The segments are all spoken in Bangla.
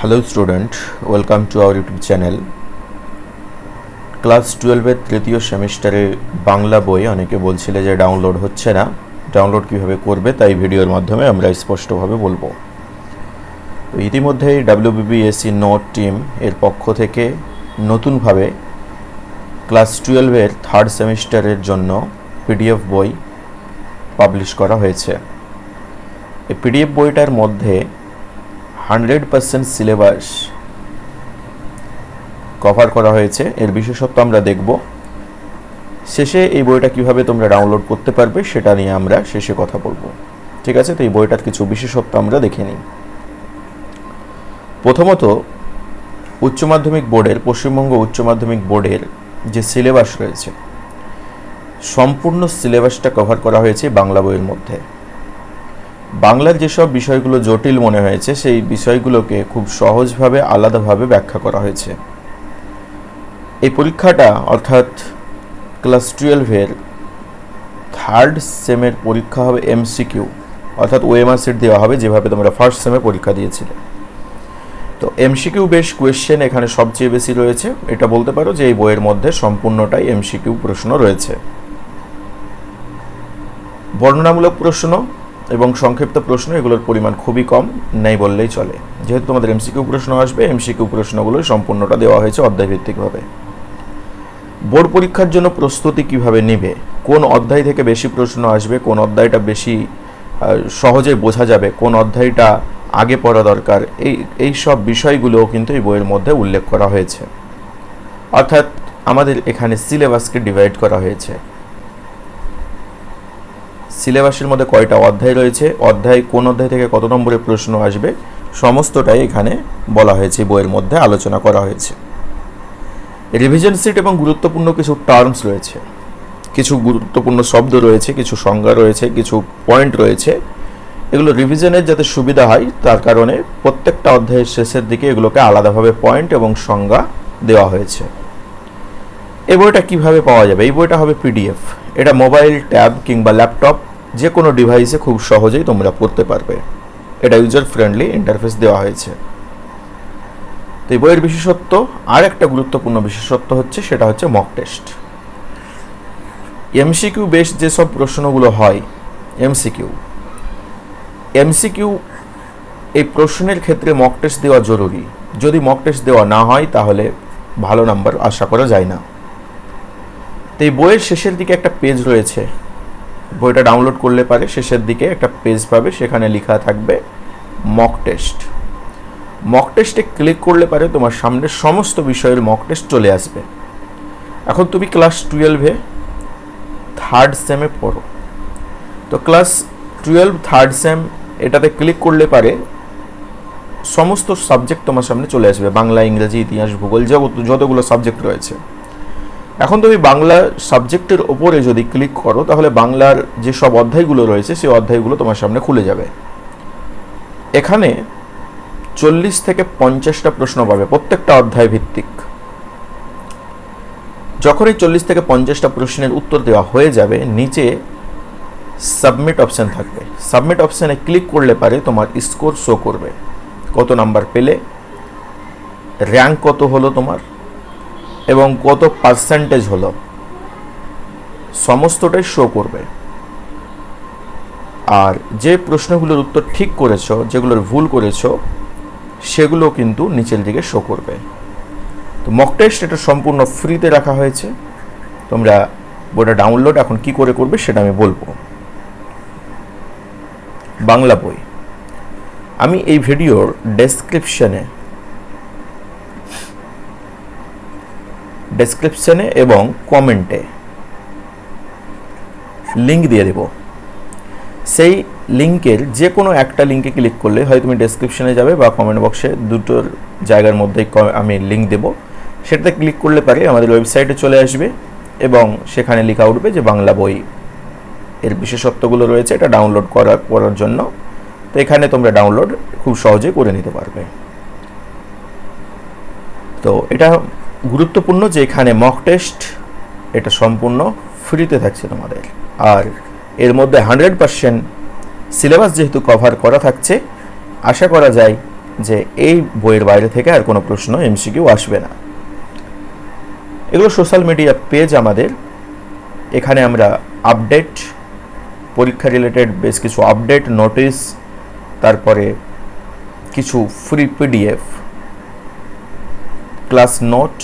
Hello student welcome to our YouTube channel class টুয়েলভের তৃতীয় সেমিস্টারে বাংলা বই অনেকে বলছিলে যে ডাউনলোড হচ্ছে না। ডাউনলোড কীভাবে করবে তাই ভিডিওর মাধ্যমে আমরা স্পষ্টভাবে বলব। তো ইতিমধ্যেই ডাব্লিউবিবিএসসি নোট টিম এর পক্ষ থেকে নতুনভাবে ক্লাস টুয়েলভের থার্ড সেমিস্টারের জন্য পিডিএফ বই পাবলিশ করা হয়েছে। এই পিডিএফ বইটার মধ্যে হান্ড্রেড পার্সেন্ট সিলেবাস কভার করা হয়েছে। এর বিশেষত্ব আমরা দেখব। শেষে এই বইটা কীভাবে তোমরা ডাউনলোড করতে পারবে সেটা নিয়ে আমরা শেষে কথা বলব। ঠিক আছে? তো এই বইটার কিছু বিশেষত্ব আমরা দেখে নিই। প্রথমত, উচ্চ মাধ্যমিক বোর্ডের, পশ্চিমবঙ্গ উচ্চ মাধ্যমিক বোর্ডের যে সিলেবাস রয়েছে, সম্পূর্ণ সিলেবাসটা কভার করা হয়েছে বাংলা বইয়ের মধ্যে। বাংলার যেসব বিষয়গুলো জটিল মনে হয়েছে, সেই বিষয়গুলোকে খুব সহজভাবে, আলাদাভাবে ব্যাখ্যা করা হয়েছে। এই পরীক্ষাটা, অর্থাৎ ক্লাস টুয়েলভের থার্ড সেমের পরীক্ষা হবে এমসিকিউ অর্থাৎ ওএমআর সিট দেওয়া হবে, যেভাবে তোমরা ফার্স্ট সেমে পরীক্ষা দিয়েছিলে। তো এমসিকিউ বেশ কোয়েশ্চেন এখানে সবচেয়ে বেশি রয়েছে। এটা বলতে পারো যে এই বইয়ের মধ্যে সম্পূর্ণটাই এমসিকিউ প্রশ্ন রয়েছে। বর্ণনামূলক প্রশ্ন এবং সংক্ষিপ্ত প্রশ্ন, এগুলোর পরিমাণ খুবই কম, নেই বললেই চলে। যেহেতু তোমাদের এমসিকিউ প্রশ্ন আসবে এমসিকিউ প্রশ্নগুলো সম্পূর্ণটা দেওয়া হয়েছে অধ্যায়ভিত্তিকভাবে। বোর্ড পরীক্ষার জন্য প্রস্তুতি কীভাবে নেবে? কোন অধ্যায় থেকে বেশি প্রশ্ন আসবে? কোন অধ্যায়টা বেশি সহজে বোঝা যাবে? কোন অধ্যায়টা আগে পড়া দরকার? এই এই সব বিষয়গুলোও কিন্তু এই বইয়ের মধ্যে উল্লেখ করা হয়েছে। অর্থাৎ আমাদের এখানে সিলেবাসকে ডিভাইড করা হয়েছে। সিলেবাসের মধ্যে কয়টা অধ্যায় রয়েছে, অধ্যায় কোন অধ্যায় থেকে কত নম্বরের প্রশ্ন আসবে, সমস্তটাই এখানে বলা হয়েছে, বইয়ের মধ্যে আলোচনা করা হয়েছে। রিভিশন সিট এবং গুরুত্বপূর্ণ কিছু টার্মস রয়েছে। কিছু গুরুত্বপূর্ণ শব্দ রয়েছে, কিছু সংজ্ঞা রয়েছে, কিছু পয়েন্ট রয়েছে। এগুলো রিভিশনের যাতে সুবিধা হয়, তার কারণে প্রত্যেকটা অধ্যায়ের শেষের দিকে এগুলোকে আলাদাভাবে পয়েন্ট এবং সংজ্ঞা দেওয়া হয়েছে। এই বইটা কীভাবে পাওয়া যাবে? এই বইটা হবে পিডিএফ এটা মোবাইল, ট্যাব কিংবা ল্যাপটপ যে কোনো ডিভাইসে খুব সহজেই তোমরা পড়তে পারবে। এটা ইউজার ফ্রেন্ডলি ইন্টারফেস দেওয়া হয়েছে। তো এই বইয়ের বিশেষত্ব আর একটা গুরুত্বপূর্ণ বিশেষত্ব হচ্ছে, সেটা হচ্ছে মক টেস্ট এমসিকিউ বেশ যেসব প্রশ্নগুলো হয় এমসিকিউ এমসিকিউ এই প্রশ্নের ক্ষেত্রে মক টেস্ট দেওয়া জরুরি। যদি মক টেস্ট দেওয়া না হয়, তাহলে ভালো নাম্বার আশা করা যায় না। তো এই বইয়ের শেষের দিকে একটা পেজ রয়েছে। বইটা ডাউনলোড করলে পারে, শেষের দিকে একটা পেজ পাবে, সেখানে লেখা থাকবে মক টেস্ট মক টেস্টে ক্লিক করলে পারে তোমার সামনে সমস্ত বিষয়ের মক টেস্ট চলে আসবে। এখন তুমি ক্লাস টুয়েলভে থার্ড সেমে পড়ো। তো ক্লাস টুয়েলভ থার্ড সেম এটাতে ক্লিক করলে পারে সমস্ত সাবজেক্ট তোমার সামনে চলে আসবে। বাংলা, ইংরেজি, ইতিহাস, ভূগোল যতগুলো সাবজেক্ট রয়েছে। এখন তুমি বাংলা সাবজেক্টের ওপরে যদি ক্লিক করো, তাহলে বাংলার যে সব অধ্যায়গুলো রয়েছে, সেই অধ্যায়গুলো তোমার সামনে খুলে যাবে। এখানে চল্লিশ থেকে পঞ্চাশটা প্রশ্ন পাবে, প্রত্যেকটা অধ্যায় ভিত্তিক। যখন এই চল্লিশ থেকে পঞ্চাশটা প্রশ্নের উত্তর দেওয়া হয়ে যাবে, নিচে সাবমিট অপশান থাকবে। সাবমিট অপশানে ক্লিক করলে পারে তোমার স্কোর শো করবে। কত নাম্বার পেলে? র্যাঙ্ক কত হলো তোমার? এবং কত পার্সেন্টেজ হলো? সমস্তটাই শো করবে। আর যে প্রশ্নগুলোর উত্তর ঠিক করেছ, যেগুলোর ভুল করেছ, সেগুলো কিন্তু নিচের দিকে শো করবে। তো মক টেস্ট এটা সম্পূর্ণ ফ্রিতে রাখা হয়েছে। তোমরা বইটা ডাউনলোড এখন কি করে করবে সেটা আমি বলব। বাংলা বই। আমি এই ভিডিওর ডেসক্রিপশনে ডেসক্রিপশনে এবং কমেন্টে লিঙ্ক দিয়ে দেব। সেই লিঙ্কের যে কোনো একটা লিঙ্কে ক্লিক করলে হয় তুমি ডেসক্রিপশনে যাবে বা কমেন্ট বক্সে দুটোর জায়গার মধ্যে আমি লিঙ্ক দেব। সেটাতে ক্লিক করলে পারে আমাদের ওয়েবসাইটে চলে আসবে এবং সেখানে লেখা উঠবে যে বাংলা বই এর বিশেষত্বগুলো রয়েছে, এটা ডাউনলোড করার করার জন্য। তো এখানে তোমরা ডাউনলোড খুব সহজে করে নিতে পারবে। তো এটা গুরুত্বপূর্ণ যে এখানে মক টেস্ট এটা সম্পূর্ণ ফ্রিতে থাকছে তোমাদের। আর এর মধ্যে হান্ড্রেড পার্সেন্ট সিলেবাস যেহেতু কভার করা থাকছে, আশা করা যায় যে এই বইয়ের বাইরে থেকে আর কোনো প্রশ্ন এমসিকিউ আসবে না। এগুলো সোশ্যাল মিডিয়া পেজ আমাদের। এখানে আমরা আপডেট পরীক্ষা রিলেটেড বেশ কিছু আপডেট নোটিশ তারপরে কিছু ফ্রি পিডিএফ ক্লাস নোট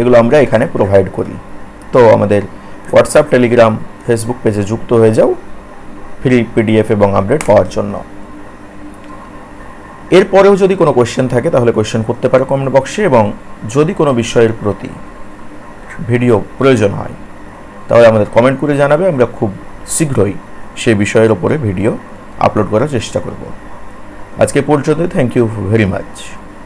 এগুলো আমরা এখানে প্রোভাইড করি। তো আমাদের হোয়াটসঅ্যাপ টেলিগ্রাম ফেসবুক পেজে যুক্ত হয়ে যাও ফ্রি পিডিএফ এবং আপডেট পাওয়ার জন্য। এরপরেও যদি কোনো কোয়েশ্চেন থাকে, তাহলে কোয়েশ্চেন করতে পারো কমেন্ট বক্সে এবং যদি কোনো বিষয়ের প্রতি ভিডিও প্রয়োজন হয়, তাহলে আমাদের কমেন্ট করে জানাবে। আমরা খুব শীঘ্রই সেই বিষয়ের ওপরে ভিডিও আপলোড করার চেষ্টা করব। আজকে পর্যন্ত থ্যাংক ইউ ভেরি মাচ